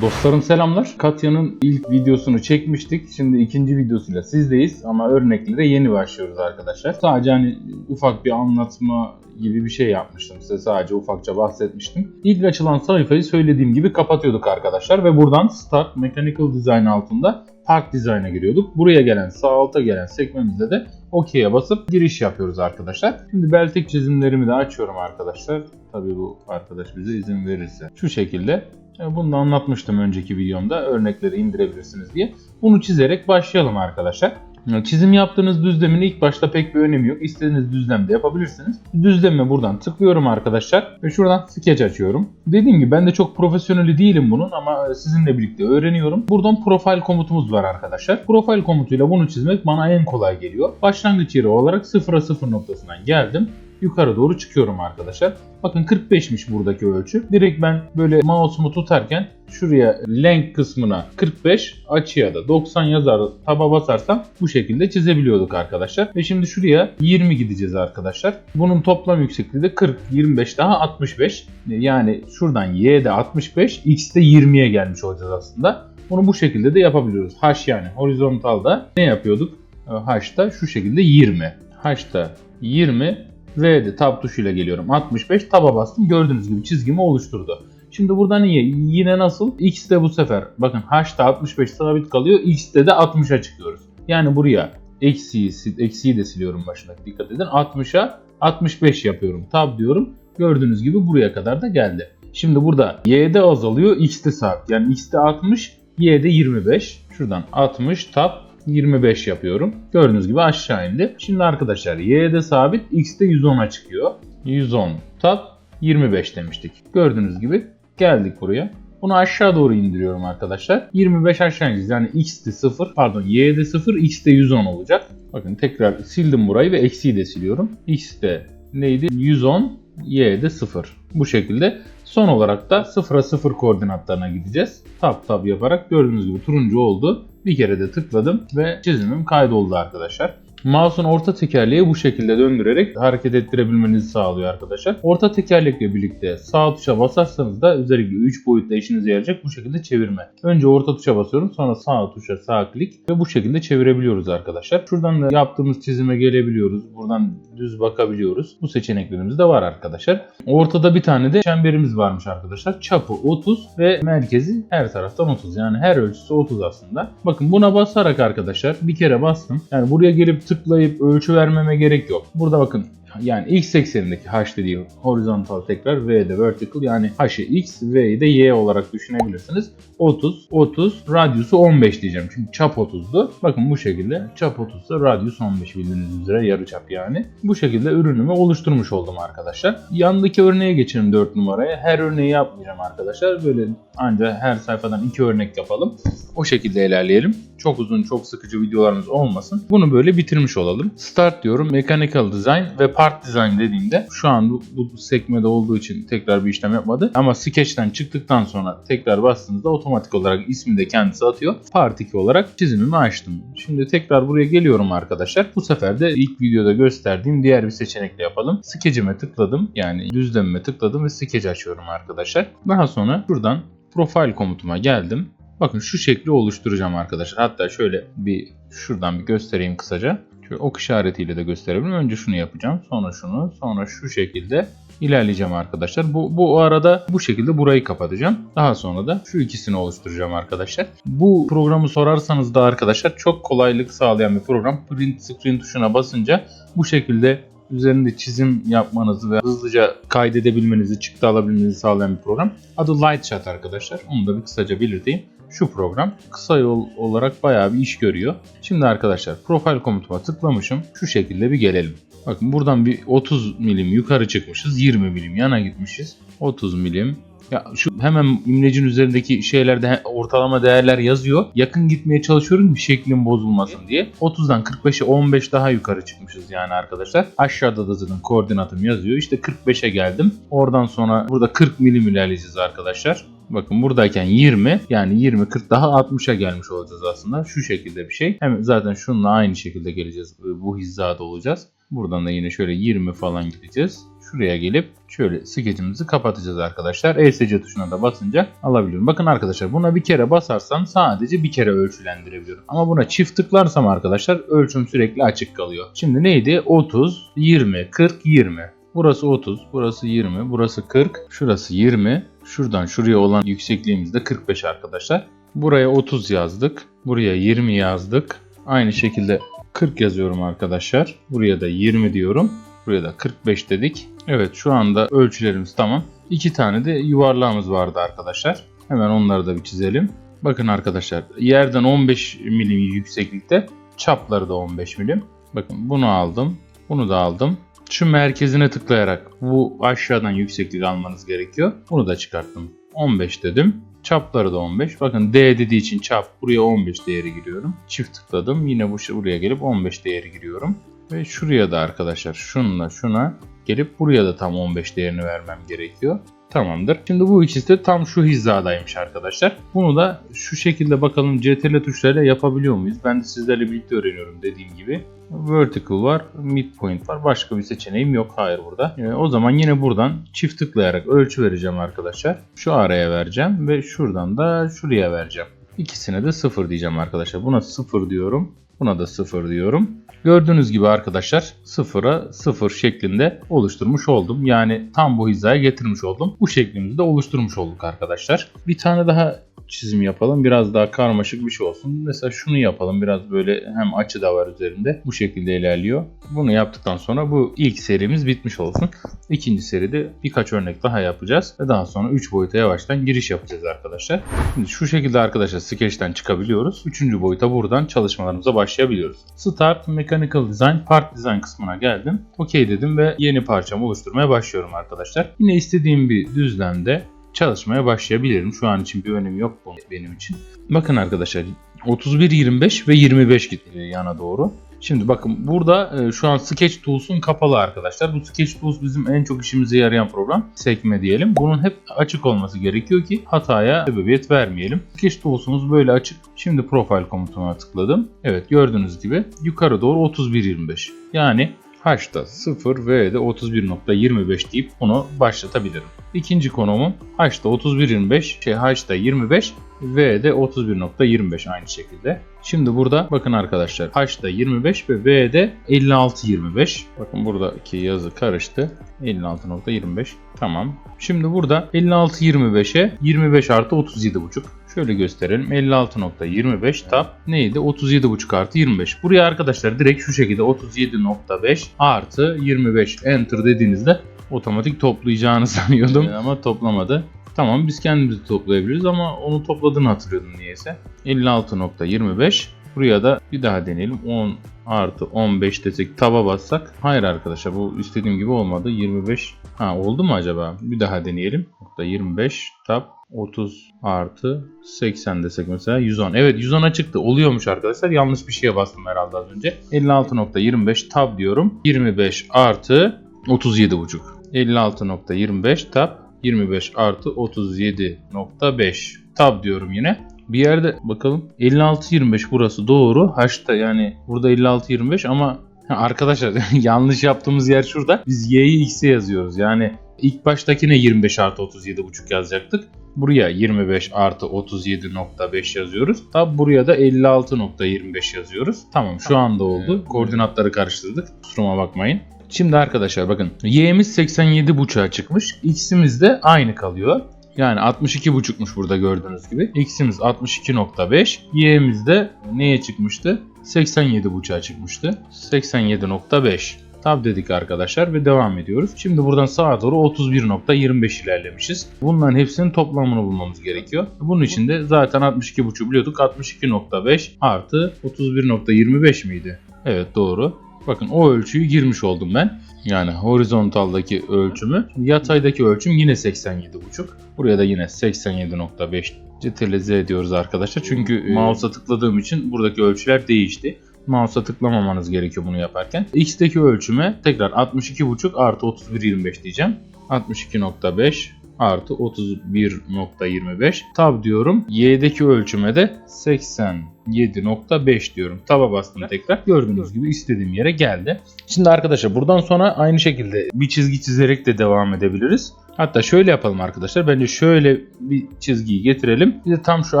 Dostlarım selamlar. Katya'nın ilk videosunu çekmiştik. Şimdi ikinci videosuyla sizdeyiz ama örneklere yeni başlıyoruz arkadaşlar. Sadece hani ufak bir anlatma gibi bir şey yapmıştım. Size sadece ufakça bahsetmiştim. İlk açılan sayfayı söylediğim gibi kapatıyorduk arkadaşlar ve buradan Start Mechanical Design altında Park Design'a giriyorduk. Buraya gelen sağ alta gelen sekmemizde de OK'ye basıp giriş yapıyoruz arkadaşlar. Şimdi Beltek çizimlerimi de açıyorum arkadaşlar. Tabii bu arkadaş bize izin verirse. Şu şekilde bunu da anlatmıştım önceki videomda. Örnekleri indirebilirsiniz diye. Bunu çizerek başlayalım arkadaşlar. E, Çizim yaptığınız düzlemin ilk başta pek bir önemi yok. İstediğiniz düzlemde yapabilirsiniz. Düzleme buradan tıklıyorum arkadaşlar. Ve şuradan sketch açıyorum. Dediğim gibi ben de çok profesyoneli değilim bunun ama sizinle birlikte öğreniyorum. Buradan profile komutumuz var arkadaşlar. Profile komutuyla bunu çizmek bana en kolay geliyor. Başlangıç yeri olarak 0'a 0 noktasından geldim yukarı doğru çıkıyorum arkadaşlar. Bakın 45'miş buradaki ölçü. Direkt ben böyle mouse'umu tutarken şuraya length kısmına 45 açıya da 90 yazar taba basarsam bu şekilde çizebiliyorduk arkadaşlar. Ve şimdi şuraya 20 gideceğiz arkadaşlar. Bunun toplam yüksekliği de 40, 25 daha 65. Yani şuradan y'de 65, x'te 20'ye gelmiş olacağız aslında. Bunu bu şekilde de yapabiliyoruz. H yani horizontalda ne yapıyorduk? H'da şu şekilde 20. H'da 20 V'de tab tuşuyla geliyorum. 65 taba bastım. Gördüğünüz gibi çizgimi oluşturdu. Şimdi burada niye? Yine nasıl? X'te bu sefer bakın H'da 65 sabit kalıyor. X'te de 60'a çıkıyoruz. Yani buraya eksiği, eksiği de siliyorum başına. Dikkat edin. 60'a 65 yapıyorum. Tab diyorum. Gördüğünüz gibi buraya kadar da geldi. Şimdi burada Y'de azalıyor. X'te sabit. Yani X'te 60, Y'de 25. Şuradan 60 tab 25 yapıyorum. Gördüğünüz gibi aşağı indi. Şimdi arkadaşlar y'de sabit x'te 110'a çıkıyor. 110 tab 25 demiştik. Gördüğünüz gibi geldik buraya. Bunu aşağı doğru indiriyorum arkadaşlar. 25 aşağı ineceğiz. Yani x'te 0 pardon y'de 0 x'te 110 olacak. Bakın tekrar sildim burayı ve eksiği de siliyorum. x'te neydi? 110 y'de 0. Bu şekilde son olarak da 0'a 0 koordinatlarına gideceğiz. Tab tab yaparak gördüğünüz gibi turuncu oldu. Bir kere de tıkladım ve çizimim kaydoldu arkadaşlar. Mouse'un orta tekerleği bu şekilde döndürerek hareket ettirebilmenizi sağlıyor arkadaşlar. Orta tekerlekle birlikte sağ tuşa basarsanız da özellikle 3 boyutta işinize yarayacak bu şekilde çevirme. Önce orta tuşa basıyorum sonra sağ tuşa sağ klik ve bu şekilde çevirebiliyoruz arkadaşlar. Şuradan da yaptığımız çizime gelebiliyoruz. Buradan düz bakabiliyoruz. Bu seçeneklerimiz de var arkadaşlar. Ortada bir tane de çemberimiz varmış arkadaşlar. Çapı 30 ve merkezi her taraftan 30. Yani her ölçüsü 30 aslında. Bakın buna basarak arkadaşlar bir kere bastım. Yani buraya gelip tıklayıp ölçü vermeme gerek yok. Burada bakın yani x eksenindeki h dediği horizontal tekrar v'de vertical yani h'ı x v'yi de y olarak düşünebilirsiniz. 30 30 radyusu 15 diyeceğim çünkü çap 30'du. Bakın bu şekilde çap 30 ise radyus 15 bildiğiniz üzere yarı çap yani. Bu şekilde ürünümü oluşturmuş oldum arkadaşlar. Yandaki örneğe geçelim 4 numaraya. Her örneği yapmayacağım arkadaşlar. Böyle ancak her sayfadan 2 örnek yapalım. O şekilde ilerleyelim. Çok uzun, çok sıkıcı videolarımız olmasın. Bunu böyle bitirmiş olalım. Start diyorum. Mechanical Design ve Part Design dediğimde şu an bu, bu sekmede olduğu için tekrar bir işlem yapmadı. Ama Sketch'ten çıktıktan sonra tekrar bastığınızda otomatik olarak ismi de kendisi atıyor. Part 2 olarak çizimimi açtım. Şimdi tekrar buraya geliyorum arkadaşlar. Bu sefer de ilk videoda gösterdiğim diğer bir seçenekle yapalım. Sketch'ime tıkladım. Yani düzlemime tıkladım ve Sketch açıyorum arkadaşlar. Daha sonra şuradan Profile komutuma geldim. Bakın şu şekli oluşturacağım arkadaşlar. Hatta şöyle bir şuradan bir göstereyim kısaca. Şöyle ok işaretiyle de gösterebilirim. Önce şunu yapacağım. Sonra şunu. Sonra şu şekilde ilerleyeceğim arkadaşlar. Bu, bu arada bu şekilde burayı kapatacağım. Daha sonra da şu ikisini oluşturacağım arkadaşlar. Bu programı sorarsanız da arkadaşlar çok kolaylık sağlayan bir program. Print screen tuşuna basınca bu şekilde üzerinde çizim yapmanızı ve hızlıca kaydedebilmenizi, çıktı alabilmenizi sağlayan bir program. Adı Lightshot arkadaşlar. Onu da bir kısaca belirteyim. Şu program kısa yol olarak bayağı bir iş görüyor. Şimdi arkadaşlar profil komutuma tıklamışım. Şu şekilde bir gelelim. Bakın buradan bir 30 milim yukarı çıkmışız. 20 milim yana gitmişiz. 30 milim ya şu hemen imlecin üzerindeki şeylerde ortalama değerler yazıyor. Yakın gitmeye çalışıyorum bir şeklin bozulmasın diye. 30'dan 45'e 15 daha yukarı çıkmışız yani arkadaşlar. Aşağıda da zaten koordinatım yazıyor. İşte 45'e geldim. Oradan sonra burada 40 milim ilerleyeceğiz arkadaşlar. Bakın buradayken 20 yani 20 40 daha 60'a gelmiş olacağız aslında. Şu şekilde bir şey. Hem zaten şununla aynı şekilde geleceğiz. Bu hizada olacağız. Buradan da yine şöyle 20 falan gideceğiz. şuraya gelip şöyle skecimizi kapatacağız arkadaşlar. ESC tuşuna da basınca alabiliyorum. Bakın arkadaşlar buna bir kere basarsam sadece bir kere ölçülendirebiliyorum. Ama buna çift tıklarsam arkadaşlar ölçüm sürekli açık kalıyor. Şimdi neydi? 30, 20, 40, 20. Burası 30, burası 20, burası 40, şurası 20. Şuradan şuraya olan yüksekliğimiz de 45 arkadaşlar. Buraya 30 yazdık. Buraya 20 yazdık. Aynı şekilde 40 yazıyorum arkadaşlar. Buraya da 20 diyorum. Buraya da 45 dedik. Evet şu anda ölçülerimiz tamam. İki tane de yuvarlağımız vardı arkadaşlar. Hemen onları da bir çizelim. Bakın arkadaşlar yerden 15 milim yükseklikte çapları da 15 milim. Bakın bunu aldım. Bunu da aldım. Şu merkezine tıklayarak bu aşağıdan yükseklik almanız gerekiyor. Bunu da çıkarttım. 15 dedim. Çapları da 15. Bakın D dediği için çap buraya 15 değeri giriyorum. Çift tıkladım. Yine bu buraya gelip 15 değeri giriyorum. Ve şuraya da arkadaşlar şunla şuna gelip buraya da tam 15 değerini vermem gerekiyor. Tamamdır. Şimdi bu ikisi de tam şu hizadaymış arkadaşlar. Bunu da şu şekilde bakalım CTRL tuşlarıyla yapabiliyor muyuz? Ben de sizlerle birlikte öğreniyorum dediğim gibi. Vertical var, midpoint var. Başka bir seçeneğim yok. Hayır burada. Ee, o zaman yine buradan çift tıklayarak ölçü vereceğim arkadaşlar. Şu araya vereceğim ve şuradan da şuraya vereceğim. İkisine de 0 diyeceğim arkadaşlar. Buna 0 diyorum. Buna da 0 diyorum. Gördüğünüz gibi arkadaşlar 0'a 0 şeklinde oluşturmuş oldum. Yani tam bu hizaya getirmiş oldum. Bu şeklimizde oluşturmuş olduk arkadaşlar. Bir tane daha çizim yapalım. Biraz daha karmaşık bir şey olsun. Mesela şunu yapalım. Biraz böyle hem açı da var üzerinde. Bu şekilde ilerliyor. Bunu yaptıktan sonra bu ilk serimiz bitmiş olsun. İkinci seride birkaç örnek daha yapacağız. Ve daha sonra 3 boyuta yavaştan giriş yapacağız arkadaşlar. Şimdi şu şekilde arkadaşlar Sketch'ten çıkabiliyoruz. Üçüncü boyuta buradan çalışmalarımıza başlayabiliyoruz. Start Mechanical Design Part Design kısmına geldim. OK dedim ve yeni parçamı oluşturmaya başlıyorum arkadaşlar. Yine istediğim bir düzlemde çalışmaya başlayabilirim. Şu an için bir önemi yok bu benim için. Bakın arkadaşlar 31, 25 ve 25 gitti yana doğru. Şimdi bakın burada e, şu an Sketch Tools'un kapalı arkadaşlar. Bu Sketch Tools bizim en çok işimize yarayan program. Sekme diyelim. Bunun hep açık olması gerekiyor ki hataya sebebiyet vermeyelim. Sketch Tools'umuz böyle açık. Şimdi Profile komutuna tıkladım. Evet gördüğünüz gibi yukarı doğru 31-25. Yani H'da 0, V'de 31.25 deyip bunu başlatabilirim. İkinci konumum H'da 31.25, şey H'da 25, V'de 31.25 aynı şekilde. Şimdi burada bakın arkadaşlar H'da 25 ve V'de 56.25. Bakın buradaki yazı karıştı. 56.25 tamam. Şimdi burada 56.25'e 25 artı 37.5. Şöyle gösterelim. 56.25 tab neydi? 37.5 artı 25. Buraya arkadaşlar direkt şu şekilde 37.5 artı 25 enter dediğinizde otomatik toplayacağını sanıyordum ama toplamadı. Tamam biz kendimiz de toplayabiliriz ama onu topladığını hatırlıyordum niyeyse. 56.25 Buraya da bir daha deneyelim. 10 artı 15 desek taba bassak. Hayır arkadaşlar bu istediğim gibi olmadı. 25 ha oldu mu acaba? Bir daha deneyelim. Nokta 25 tab 30 artı 80 desek mesela 110. Evet 110'a çıktı. Oluyormuş arkadaşlar. Yanlış bir şeye bastım herhalde az önce. 56.25 tab diyorum. 25 artı 37.5. 56.25 tab 25 artı 37.5 tab diyorum yine. Bir yerde bakalım 56.25 burası doğru. H'ta yani burada 56.25 ama arkadaşlar yanlış yaptığımız yer şurada. Biz y'yi x'e yazıyoruz. Yani ilk baştakine 25 artı 37.5 yazacaktık. Buraya 25 artı 37.5 yazıyoruz. Tabi buraya da 56.25 yazıyoruz. Tamam şu anda oldu. Koordinatları karıştırdık. Kusuruma bakmayın. Şimdi arkadaşlar bakın y'miz 87.5'a çıkmış. X'imiz de aynı kalıyor. Yani 62.5'muş burada gördüğünüz gibi. X'imiz 62.5. Y'miz de neye çıkmıştı? 87.5'a çıkmıştı. 87.5. Tab dedik arkadaşlar ve devam ediyoruz. Şimdi buradan sağa doğru 31.25 ilerlemişiz. Bunların hepsinin toplamını bulmamız gerekiyor. Bunun için de zaten 62.5 biliyorduk. 62.5 artı 31.25 miydi? Evet doğru. Bakın o ölçüyü girmiş oldum ben. Yani horizontaldaki ölçümü. Yataydaki ölçüm yine 87.5. Buraya da yine 87.5 Ctrl Z diyoruz arkadaşlar. Çünkü mouse'a tıkladığım için buradaki ölçüler değişti. Mouse'a tıklamamanız gerekiyor bunu yaparken. X'teki ölçüme tekrar 62.5 artı 31.25 diyeceğim. 62.5 artı 31.25. Tab diyorum. Y'deki ölçüme de 87.5 diyorum. Taba bastım tekrar. Gördüğünüz gibi istediğim yere geldi. Şimdi arkadaşlar buradan sonra aynı şekilde bir çizgi çizerek de devam edebiliriz. Hatta şöyle yapalım arkadaşlar. Bence şöyle bir çizgiyi getirelim. Bir de tam şu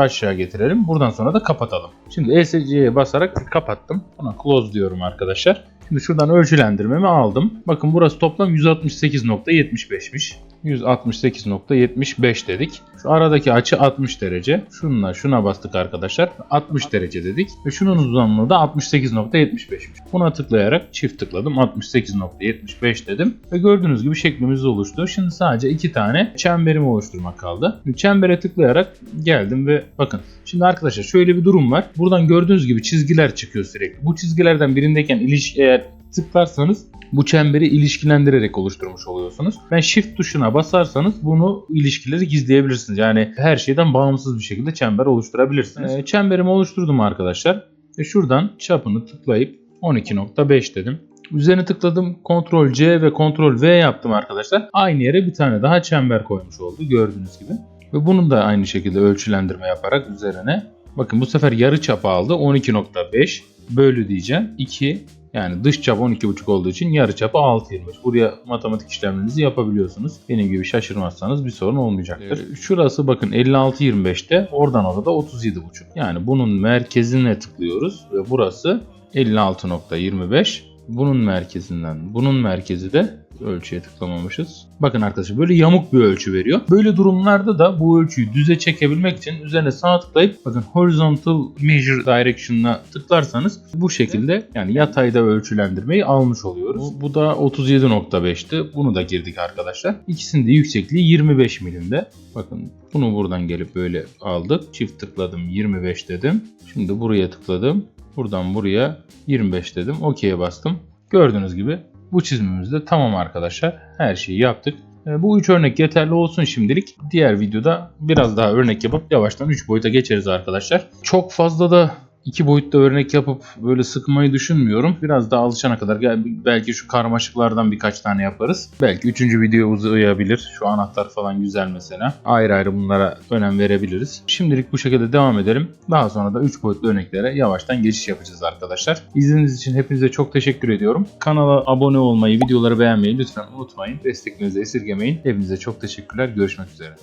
aşağı getirelim. Buradan sonra da kapatalım. Şimdi ESC'ye basarak kapattım. Buna close diyorum arkadaşlar. Şimdi şuradan ölçülendirmemi aldım. Bakın burası toplam 168.75'miş. 168.75 dedik. Şu aradaki açı 60 derece. Şununla şuna bastık arkadaşlar. 60 derece dedik. Ve şunun uzunluğu da 68.75'miş. Buna tıklayarak çift tıkladım. 68.75 dedim. Ve gördüğünüz gibi şeklimiz oluştu. Şimdi sadece iki tane çemberimi oluşturmak kaldı. Çembere tıklayarak geldim ve bakın. Şimdi arkadaşlar şöyle bir durum var. Buradan gördüğünüz gibi çizgiler çıkıyor sürekli. Bu çizgilerden birindeyken iliş eğer tıklarsanız bu çemberi ilişkilendirerek oluşturmuş oluyorsunuz. Ben shift tuşuna basarsanız bunu ilişkileri gizleyebilirsiniz. Yani her şeyden bağımsız bir şekilde çember oluşturabilirsiniz. Ee, çemberimi oluşturdum arkadaşlar. Ve şuradan çapını tıklayıp 12.5 dedim. Üzerine tıkladım. Ctrl C ve Ctrl V yaptım arkadaşlar. Aynı yere bir tane daha çember koymuş oldu gördüğünüz gibi. Ve bunun da aynı şekilde ölçülendirme yaparak üzerine bakın bu sefer yarı çapı aldı. 12.5 bölü diyeceğim. 2 yani dış çap 12.5 olduğu için yarı çapı 6.25. Buraya matematik işlemlerinizi yapabiliyorsunuz. Benim gibi şaşırmazsanız bir sorun olmayacaktır. Şurası bakın 56.25'te oradan orada 37.5. Yani bunun merkezine tıklıyoruz ve burası 56.25. Bunun merkezinden bunun merkezi de ölçüye tıklamamışız. Bakın arkadaşlar böyle yamuk bir ölçü veriyor. Böyle durumlarda da bu ölçüyü düze çekebilmek için üzerine sağ tıklayıp bakın horizontal measure direction'ına tıklarsanız bu şekilde yani yatayda ölçülendirmeyi almış oluyoruz. Bu, bu da 37.5'ti. Bunu da girdik arkadaşlar. İkisinin de yüksekliği 25 milimde. Bakın bunu buradan gelip böyle aldık. Çift tıkladım 25 dedim. Şimdi buraya tıkladım. Buradan buraya 25 dedim. OK'ye bastım. Gördüğünüz gibi bu çizimimiz de tamam arkadaşlar. Her şeyi yaptık. E, Bu 3 örnek yeterli olsun şimdilik. Diğer videoda biraz daha örnek yapıp yavaştan 3 boyuta geçeriz arkadaşlar. Çok fazla da 2 boyutta örnek yapıp böyle sıkmayı düşünmüyorum. Biraz daha alışana kadar belki şu karmaşıklardan birkaç tane yaparız. Belki 3. video uzayabilir. Şu anahtar falan güzel mesela. Ayrı ayrı bunlara önem verebiliriz. Şimdilik bu şekilde devam edelim. Daha sonra da 3 boyutlu örneklere yavaştan geçiş yapacağız arkadaşlar. İzlediğiniz için hepinize çok teşekkür ediyorum. Kanala abone olmayı, videoları beğenmeyi lütfen unutmayın. Desteklerinizi esirgemeyin. Hepinize çok teşekkürler. Görüşmek üzere.